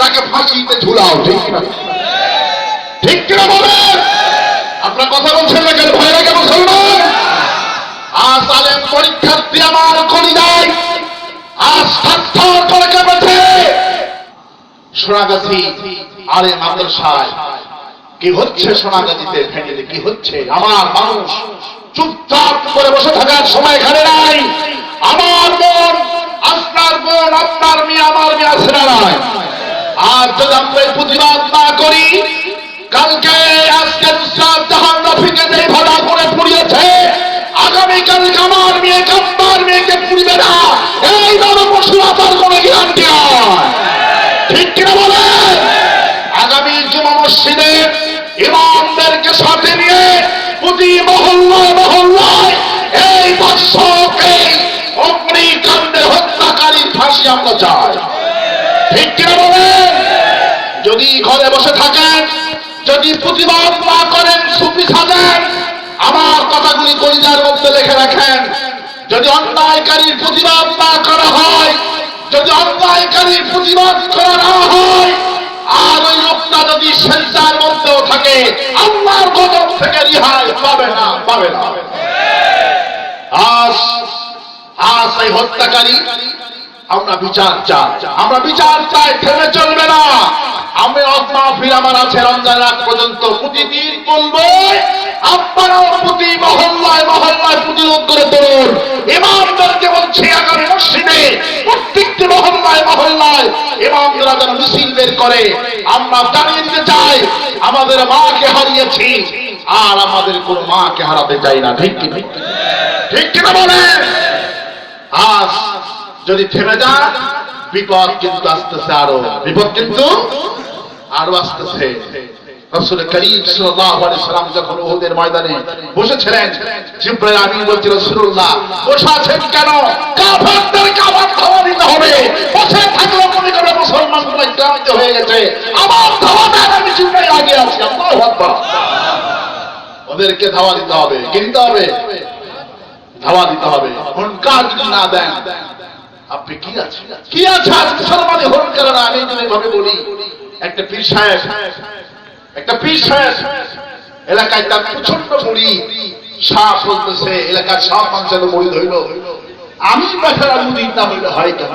তাকে ফাঁসিতে ঝুলাও, ঠিক কিনা? ঠিক কিনা বলেন? আপনার কথা বলছেন না কেন? ভয় লাগে মুসলমান? আজ আলেম পরীক্ষার্থী আমার করি যায় আজ করে কেঁপেছে। কি হচ্ছে সোনাগাছিতে ফেনীতে কি হচ্ছে? আমার মানুষ চুপচাপ করে বসে থাকার সময় এখানে নাই। আমার বোন, আপনার বোন, আপনার মেয়ে আছে না নাই আর যদি আমরা প্রতিবাদ না করি, কালকে আজকে নুসরাত জাহান রফিকে যেই ভাড়া করে পুড়িয়েছে আগামীকালকে আমার মেয়ে কাম্বার মেয়েকে পুড়বে না। ঠিক কিনা বলেন? আগামী জুমা মসজিদে ইমামদেরকে সাথে নিয়ে প্রতি মহল্লায় মহল্লায় এই বর্ষকে অগ্নিকাণ্ডে হত্যাকারীর ফাঁসি আমরা চাই। যদি ঘরে বসে থাকেন, যদি প্রতিবাদ না করেন সুপি সাজেন, আমার কথাগুলি কলিজার মধ্যে লিখে রাখেন। যদি অন্যায়কারীর প্রতিবাদ না করা হয়, যদি অন্যায়কারীর প্রতিবাদ করা না হয়, আর ওই লোকটা যদি সেন্টার মধ্যেও থাকে, আল্লাহর গজব থেকে রিহাই পাবে না পাবে না। আজ আজ এই হত্যাকারী আমরা বিচার চাই। আমরা বিচার চাই, থেমে চলবে না। আমি মাহফিল আমার আছে রমজান আগ পর্যন্ত প্রতিদিন বলব, আপনারাও প্রতি মহল্লায় মহল্লায় প্রতিরোধ করে তুলুন ইমামদেরকে বলছি, আগামী মসজিদে প্রত্যেকটি মহল্লায় মহল্লায় ইমামরা যেন মিছিল বের করে। আমরা জানিয়ে দিতে চাই, আমাদের মাকে হারিয়েছি, আর আমাদের কোন মাকে হারাতে চাই না। ঠিক কি ঠিক কিনা বলেন? আজ যদি থেমে যায়, বিপদ কিন্তু আসতেছে আরও। বিপদ কিন্তু আরও আসতেছে। ময়দানে বলছিল কেন? হবে। হয়ে গেছে। ওদেরকে ধাওয়া দিতে হবে। কি দিতে হবে? ধাওয়া দিতে হবে। হুনকার যদি না দেন আপনি কি আছে কি আছে আমি যদি বলি, একটা পীর সাহেব, একটা পীর সাহেব, এলাকায় তার প্রচণ্ড মুড়ি, সাপ বলতেছে, এলাকার সব মানুষের মুড়ি আমি বেচারা হয় কেন?